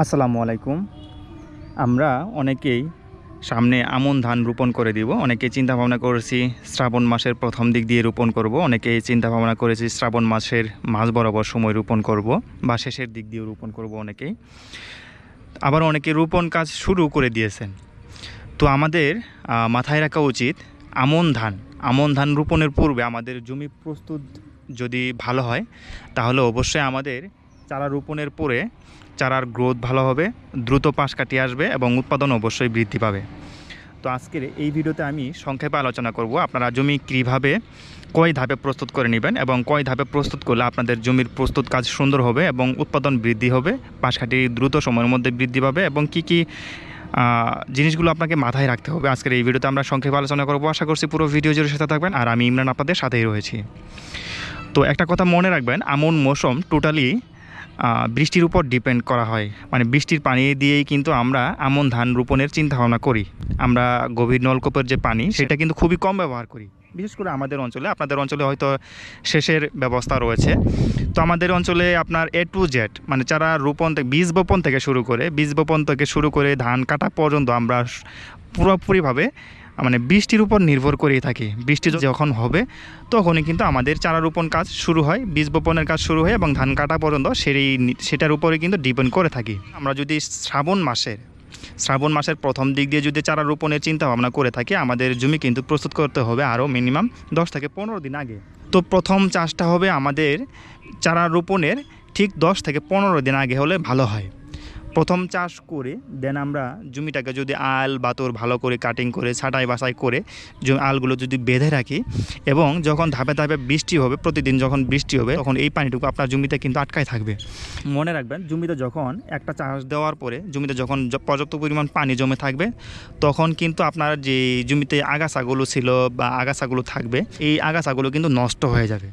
আসসালামু আলাইকুম। আমরা অনেকেই সামনে আমন ধান রোপণ করে দিব। অনেকে চিন্তা ভাবনা করেছি শ্রাবণ মাসের প্রথম দিক দিয়ে রোপণ করব। অনেকেই চিন্তা ভাবনা করেছি শ্রাবণ মাসের মাঝ বরাবর সময় রোপণ করব বা শেষের দিক দিয়ে রোপণ করব অনেকেই। আবার অনেকে রোপণ কাজ শুরু করে দিয়েছেন। তো আমাদের মাথায় রাখা উচিত আমন ধান। আমন ধান রোপণের পূর্বে আমাদের জমি প্রস্তুত যদি ভালো হয়, তাহলে অবশ্যই আমাদের চারা রোপণের পরে চারার গ্রোথ ভালো হবে, দ্রুত পাশ কাটিয়ে আসবে এবং উৎপাদন অবশ্যই বৃদ্ধি পাবে। তো আজকের এই ভিডিওতে আমি সংক্ষেপে আলোচনা করব আপনারা জমি কীভাবে, কয় ধাপে প্রস্তুত করে নেবেন এবং কয় ধাপে প্রস্তুত করলে আপনাদের জমির প্রস্তুত কাজ সুন্দর হবে এবং উৎপাদন বৃদ্ধি হবে, পাশ কাটিয়ে দ্রুত সময়ের মধ্যে বৃদ্ধি পাবে এবং কি কি জিনিসগুলো আপনাকে মাথায় রাখতে হবে। আজকের এই ভিডিওতে আমরা সংক্ষেপে আলোচনা করব। আশা করছি পুরো ভিডিও জুড়ে সাথে থাকবেন আর আমি ইমরান আপনাদের সাথেই রয়েছি। তো একটা কথা মনে রাখবেন, আমন মৌসুম টোটালি বৃষ্টির উপর ডিপেন্ড করা হয়। মানে বৃষ্টির পানি দিয়েই কিন্তু আমরা আমন ধান রোপণের চিন্তা ভাবনা করি। আমরা গভীর নলকূপের যে পানি সেটা কিন্তু খুবই কম ব্যবহার করি। বিশেষ করে আমাদের অঞ্চলে আপনাদের অঞ্চলে হয়তো শেষের ব্যবস্থা রয়েছে। তো আমাদের অঞ্চলে আপনার এ টু জেড মানে যারা রোপণ থেকে বীজ বপন থেকে শুরু করে বীজ বপন থেকে শুরু করে ধান কাটা পর্যন্ত আমরা পুরোপুরিভাবে মানে বৃষ্টির উপর নির্ভর করেই থাকি। বৃষ্টি যখন হবে, তখনই কিন্তু আমাদের চারা রোপণ কাজ শুরু হয়, বীজ বপনের কাজ শুরু হয় এবং ধান কাটা পর্যন্ত সেই সেটার উপরে কিন্তু ডিপেন্ড করে থাকি। আমরা যদি শ্রাবণ মাসের শ্রাবণ মাসের প্রথম দিক দিয়ে যদি চারা রোপণের চিন্তা ভাবনা করে থাকি, আমাদের জমি কিন্তু প্রস্তুত করতে হবে আরও মিনিমাম দশ থেকে পনেরো দিন আগে। তো প্রথম চাষটা হবে আমাদের চারা রোপণের ঠিক দশ থেকে পনেরো দিন আগে হলে ভালো হয়। প্রথম চাষ করে দেন আমরা জমিটাকে যদি আল, বাতর ভালো করে কাটিং করে, ছাটাই বাছাই করে আলগুলো যদি বেঁধে রাখি এবং যখন ধাপে ধাপে বৃষ্টি হবে, প্রতিদিন যখন বৃষ্টি হবে, তখন এই পানিটুকু আপনার জমিতে কিন্তু আটকায় থাকবে। মনে রাখবেন, জমিতে যখন একটা চাষ দেওয়ার পরে, জমিতে যখন পর্যাপ্ত পরিমাণ পানি জমে থাকবে, তখন কিন্তু আপনার যে জমিতে আগাছাগুলো ছিল বা আগাছাগুলো থাকবে, এই আগাছাগুলো কিন্তু নষ্ট হয়ে যাবে।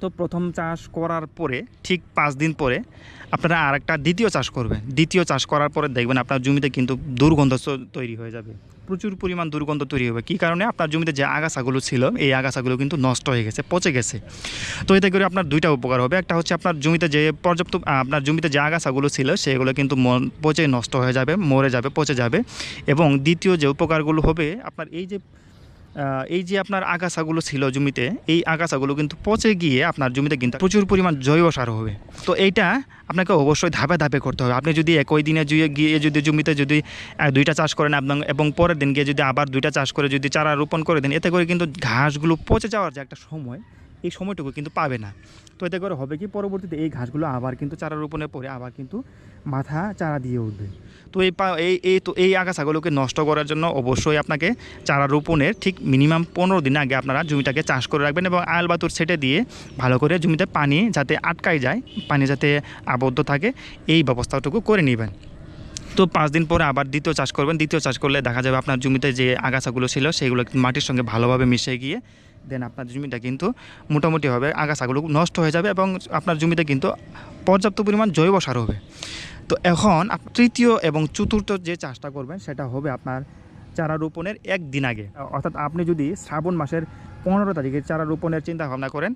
তো প্রথম চাষ করার পরে, ঠিক পাঁচ দিন পরে আপনারা আরেকটা দ্বিতীয় চাষ করবেন। দ্বিতীয় চাষ করার পরে দেখবেন আপনার জমিতে কিন্তু দুর্গন্ধ তৈরি হয়ে যাবে। প্রচুর পরিমাণ দুর্গন্ধ তৈরি হবে। কী কারণে? আপনার জমিতে যে আগাছাগুলো ছিল, এই আগাছাগুলো কিন্তু নষ্ট হয়ে গেছে, পচে গেছে। তো এতে করে আপনার দুইটা উপকার হবে। একটা হচ্ছে আপনার জমিতে যে পর্যাপ্ত আপনার জমিতে যে আগাছাগুলো ছিল, সেগুলো কিন্তু পচে নষ্ট হয়ে যাবে, মরে যাবে, পচে যাবে। এবং দ্বিতীয় যে উপকারগুলো হবে, আপনার এই যে এই যে আপনার আগাছাগুলো ছিল জমিতে, এই আগাছাগুলো কিন্তু পচে গিয়ে আপনার জমিতে কিন্তু প্রচুর পরিমাণ জৈব সার হবে। তো এইটা আপনাকে অবশ্যই ধাপে ধাপে করতে হবে। আপনি যদি একই দিনে গিয়ে যদি জমিতে যদি দুইটা চাষ করেন আপনার, এবং পরের দিন গিয়ে যদি আবার দুইটা চাষ করে যদি চারা রোপণ করে দেন, এতে করে কিন্তু ঘাসগুলো পচে যাওয়ার যে একটা সময় এই সময়টুকু কিন্তু পাবে না। তো এতে করে হবে কি পরবর্তীতে এই ঘাসগুলো আবার কিন্তু চারা রোপণের পরে আবার কিন্তু মাথা চারা দিয়ে উঠবে। তো এই পা- এই এই তো এই আগাছাগুলোকে নষ্ট করার জন্য অবশ্যই আপনাকে চারা রোপণের ঠিক মিনিমাম পনেরো দিন আগে আপনারা জমিটাকে চাষ করে রাখবেন এবং আল বাতুর ছেটে দিয়ে ভালো করে জমিতে পানি যাতে আটকায় যায়, পানি যাতে আবদ্ধ থাকে, এই ব্যবস্থাটুকু করে নেবেন। তো পাঁচ দিন পরে আবার দ্বিতীয় চাষ করবেন। দ্বিতীয় চাষ করলে দেখা যাবে আপনার জমিতে যে আগাছাগুলো ছিল সেগুলো মাটির সঙ্গে ভালোভাবে মিশে গিয়ে দেন আপনার জমিটা কিন্তু মোটামুটিভাবে আগাছাগুলো নষ্ট হয়ে যাবে এবং আপনার জমিতে কিন্তু পর্যাপ্ত পরিমাণ জৈব সার হবে। তো এখন তৃতীয় এবং চতুর্থ যে চাষটা করবেন সেটা হবে আপনার চারা রোপণের একদিন আগে। অর্থাৎ আপনি যদি শ্রাবণ মাসের পনেরো তারিখে চারা রোপণের চিন্তা ভাবনা করেন,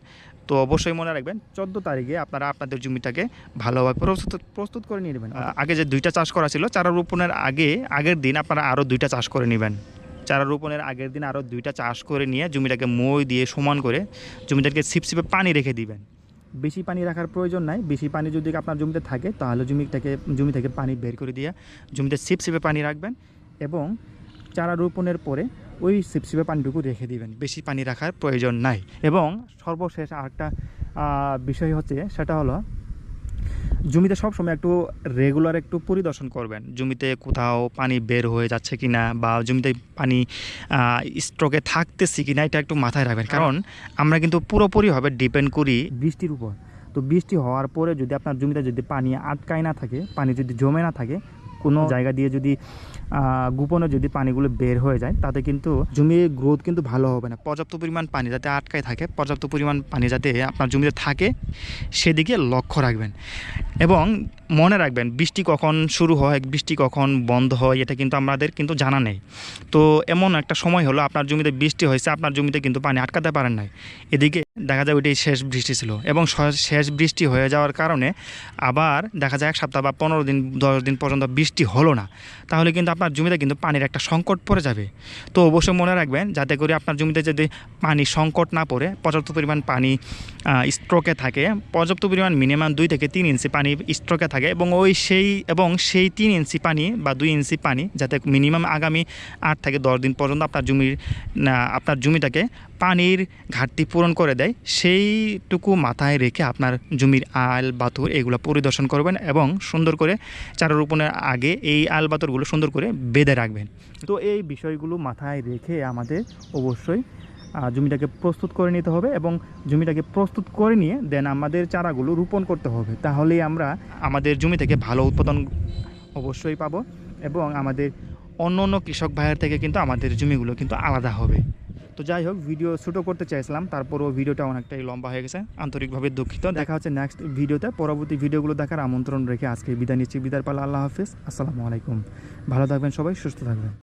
তো অবশ্যই মনে রাখবেন চোদ্দ তারিখে আপনারা আপনাদের জমিটাকে ভালোভাবে প্রস্তুত প্রস্তুত করে নিয়ে নেবেন। আগে যে দুইটা চাষ করা ছিল, চারা রোপণের আগে, আগের দিন আপনারা আরও দুইটা চাষ করে নেবেন। চারা রোপণের আগের দিন আরও দুইটা চাষ করে নিয়ে জমিটাকে মই দিয়ে সমান করে জমিটাকে ছিপছিপে পানি রেখে দিবেন। বেশি পানি রাখার প্রয়োজন নাই। বেশি পানি যদি আপনার জমিতে থাকে, তাহলে জমিটাকে, জমি থেকে পানি বের করে দিয়ে জমিতে ছিপছিপে পানি রাখবেন এবং চারা রোপণের পরে ওই সিপসিপে পানিটুকু রেখে দিবেন। বেশি পানি রাখার প্রয়োজন নাই। এবং সর্বশেষ আরেকটা বিষয় হচ্ছে, সেটা হলো জমিতে সবসময় একটু রেগুলার একটু পরিদর্শন করবেন। জমিতে কোথাও পানি বের হয়ে যাচ্ছে কি না বা জমিতে পানি স্ট্রোকে থাকতেছি কি না এটা একটু মাথায় রাখবেন। কারণ আমরা কিন্তু পুরোপুরিভাবে ডিপেন্ড করি বৃষ্টির উপর। তো বৃষ্টি হওয়ার পরে যদি আপনার জমিতে যদি পানি আটকায় না থাকে পানি যদি জমে না থাকে কোনো জায়গা দিয়ে যদি গোপনে যদি পানিগুলো বের হয়ে যায়, তাতে কিন্তু জমির গ্রোথ কিন্তু ভালো হবে না। পর্যাপ্ত পরিমাণ পানি যাতে আটকায় থাকে, পর্যাপ্ত পরিমাণ পানি যাতে আপনার জমিতে থাকে, সেদিকে লক্ষ্য রাখবেন। এবং মনে রাখবেন, বৃষ্টি কখন শুরু হয়, বৃষ্টি কখন বন্ধ হয়, এটা কিন্তু আমাদের কিন্তু জানা নেই। তো এমন একটা সময় হলো, আপনার জমিতে বৃষ্টি হয়েছে, আপনার জমিতে কিন্তু পানি আটকাতে পারেন নাই। এদিকে দেখা যায় ওইটাই শেষ বৃষ্টি ছিল। এবং শেষ বৃষ্টি হয়ে যাওয়ার কারণে আবার দেখা যায় এক সপ্তাহ বা পনেরো দিন, দশ দিন পর্যন্ত বৃষ্টি হলো না। তাহলে কিন্তু আপনার জমিতে কিন্তু পানির একটা সংকট পড়ে যাবে। তো অবশ্যই মনে রাখবেন, যাতে করে আপনার জমিতে যদি পানি সংকট না পড়ে, পর্যাপ্ত পরিমাণ পানি স্ট্রোকে থাকে, পর্যাপ্ত পরিমাণ মিনিমাম দুই থেকে তিন ইঞ্চি পানি স্ট্রোকে থাকে এবং ওই সেই, এবং সেই তিন ইঞ্চি পানি বা দুই ইঞ্চি পানি যাতে মিনিমাম আগামী আট থেকে দশ দিন পর্যন্ত আপনার জমির আপনার জমিটাকে পানির ঘাটতি পূরণ করে দেয়, সেইটুকু মাথায় রেখে আপনার জমির আল, বাতুর এগুলো পরিদর্শন করবেন এবং সুন্দর করে চারা রোপণের আগে এই আল, বাতুরগুলো সুন্দর করে বেঁধে রাখবেন। তো এই বিষয়গুলো মাথায় রেখে আমাদের অবশ্যই জমিটাকে প্রস্তুত করে নিতে হবে এবং জমিটাকে প্রস্তুত করে নিয়ে দেন আমাদের চারাগুলো রোপণ করতে হবে। তাহলেই আমরা আমাদের জমি থেকে ভালো উৎপাদন অবশ্যই পাবো এবং আমাদের অন্য অন্য কৃষক ভাইয়ের থেকে কিন্তু আমাদের জমিগুলো কিন্তু আলাদা হবে। তো যাই হোক ভিডিও ছোটো করতে চাইছিলাম তারপরও ভিডিওটা অনেকটাই লম্বা হয়ে গেছে আন্তরিকভাবে দুঃখিত। দেখা হচ্ছে নেক্সট ভিডিওতে পরবর্তী ভিডিওগুলো দেখার আমন্ত্রণ রেখে আজকে বিদায় নিচ্ছি। বিদায় পালা আল্লাহ হাফিজ। আসসালামু আলাইকুম। ভালো থাকবেন সবাই সুস্থ থাকবেন।